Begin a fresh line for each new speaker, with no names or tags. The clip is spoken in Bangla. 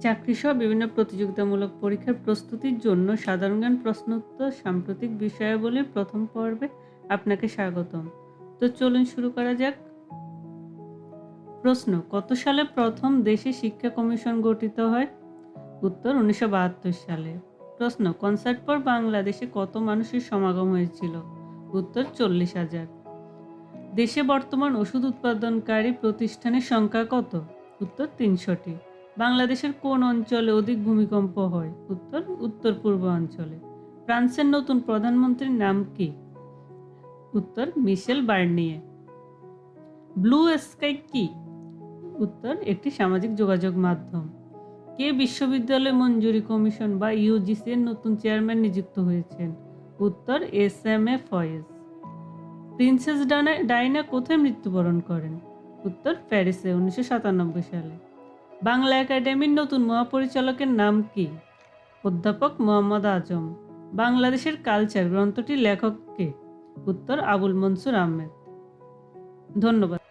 চাকরিসহ বিভিন্ন প্রতিযোগিতামূলক পরীক্ষার প্রস্তুতির জন্য সাধারণ জ্ঞান, প্রশ্নোত্তর, সাম্প্রতিক বিষয়াবলীর প্রথম পর্বে আপনাকে স্বাগতম। তো চলুন শুরু করা যাক। প্রশ্ন, কত সালে প্রথম দেশে শিক্ষা কমিশন গঠিত হয়? উত্তর, উনিশশো বাহাত্তর সালে। প্রশ্ন, কনসার্ট পর বাংলাদেশে কত মানুষের সমাগম হয়েছিল? উত্তর, চল্লিশ হাজার। দেশে বর্তমান ওষুধ উৎপাদনকারী প্রতিষ্ঠানের সংখ্যা কত? উত্তর, তিনশোটি। বাংলাদেশের কোন অঞ্চলে অধিক ভূমিকম্প হয়? উত্তর উত্তর পূর্ব অঞ্চলে। ফ্রান্সের নতুন প্রধানমন্ত্রীর নাম কি? উত্তর, মিশেল বার্নিয়ে। ব্লু স্কাই কি? উত্তর, একটি সামাজিক যোগাযোগ মাধ্যম। কে বিশ্ববিদ্যালয় মঞ্জুরি কমিশন বা ইউজিসি এর নতুন চেয়ারম্যান নিযুক্ত হয়েছেন? উত্তর, S M A Faiz princess Dana Diana কোথায় মৃত্যুবরণ করেন? উত্তর, প্যারিসে, উনিশশো সাতানব্বই সালে। বাংলা একাডেমির নতুন মহাপরিচালকের নাম কি? অধ্যাপক মোহাম্মদ আজম। বাংলাদেশের কালচার গ্রন্থটির লেখককে উত্তর আবুল মনসুর আহমেদ। ধন্যবাদ।